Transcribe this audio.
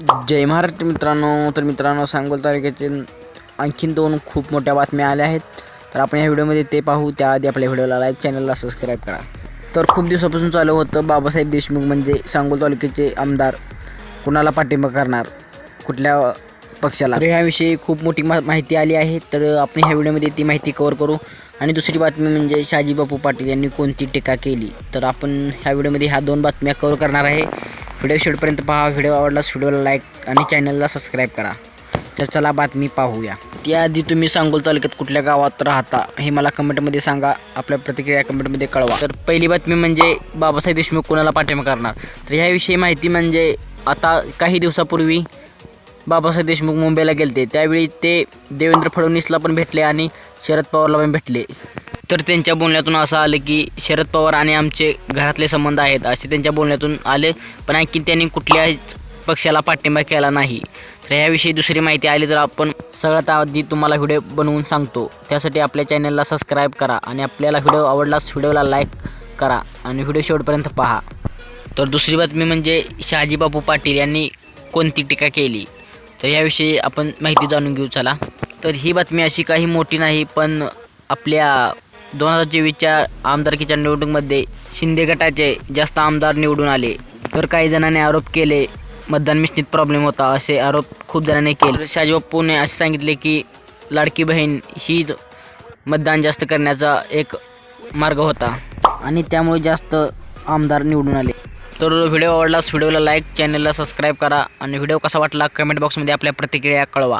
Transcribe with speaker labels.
Speaker 1: जय महाराष्ट्र मित्रांनो तर मित्रांनो सांगोल तालुक्याचे आणखीन दोन खूप मोठ्या बातम्या आल्या आहेत. तर आपण या व्हिडिओमध्ये ते पाहू त्याआधी आपल्या व्हिडिओला लाईक चॅनलला सबस्क्राईब करा. तर खूप दिवसापासून चालू होतं बाबासाहेब देशमुख म्हणजे सांगोल तालुक्याचे आमदार कुणाला पाठिंबा करणार? कुठल्या पक्षाला? तर ह्याविषयी खूप मोठी मा माहिती आली आहे तर आपण ह्या व्हिडिओमध्ये ती माहिती कव्हर करू. आणि दुसरी बातमी म्हणजे शाजी बापू पाटील यांनी कोणती टीका केली? तर आपण ह्या व्हिडिओमध्ये ह्या दोन बातम्या कवर करणार आहे. व्हिडिओ शेवटपर्यंत पहा. व्हिडिओ आवडलास व्हिडिओला लाईक आणि चॅनलला सबस्क्राईब करा. तर चला बातमी पाहूया. त्याआधी तुम्ही सांगोल तालुक्यात कुठल्या गावात राहता हे मला कमेंटमध्ये सांगा. आपल्या प्रतिक्रिया कमेंटमध्ये कळवा. तर पहिली बातमी म्हणजे बाबासाहेब देशमुख कोणाला पाठिंबा करणार? तर ह्याविषयी माहिती म्हणजे आता काही दिवसापूर्वी बाबासाहेब देशमुख मुंबईला गेलते. त्यावेळी ते देवेंद्र फडणवीसला पण भेटले आणि शरद पवारला पण भेटले. तर त्यांच्या बोलण्यातून असं आलं की शरद पवार आणि आमचे घरातले संबंध आहेत असे त्यांच्या बोलण्यातून आले पण आणखी त्यांनी कुठल्याच पक्षाला पाठिंबा केला नाही. तर ह्याविषयी दुसरी माहिती आली तर आपण सगळ्यात आधी तुम्हाला व्हिडिओ बनवून सांगतो. त्यासाठी आपल्या चॅनलला सबस्क्राईब करा आणि आपल्याला व्हिडिओ आवडलास व्हिडिओला लाईक करा आणि व्हिडिओ शेवटपर्यंत पहा. तर दुसरी बातमी म्हणजे शहाजी बापू पाटील यांनी कोणती टीका केली? तर याविषयी आपण माहिती जाणून घेऊ चला. तर ही बातमी अशी काही मोठी नाही पण आपल्या दोन हजार चोवीसच्या आमदारकीच्या निवडणुकीमध्ये शिंदे गटाचे जास्त आमदार निवडून आले. तर काही जणांनी आरोप केले मतदान मिश्रित प्रॉब्लेम होता असे आरोप खूप जणांनी केले. शहाजी पुणे असे सांगितले की लाडकी बहीण हीच मतदान जास्त करण्याचा एक मार्ग होता. आणि त्यामुळे जास्त आमदार निवडून आले. तर व्हिडिओ आवडलास व्हिडिओला लाईक चॅनलला सबस्क्राईब करा आणि व्हिडिओ कसा वाटला कमेंट बॉक्समध्ये आपल्या प्रतिक्रिया कळवा.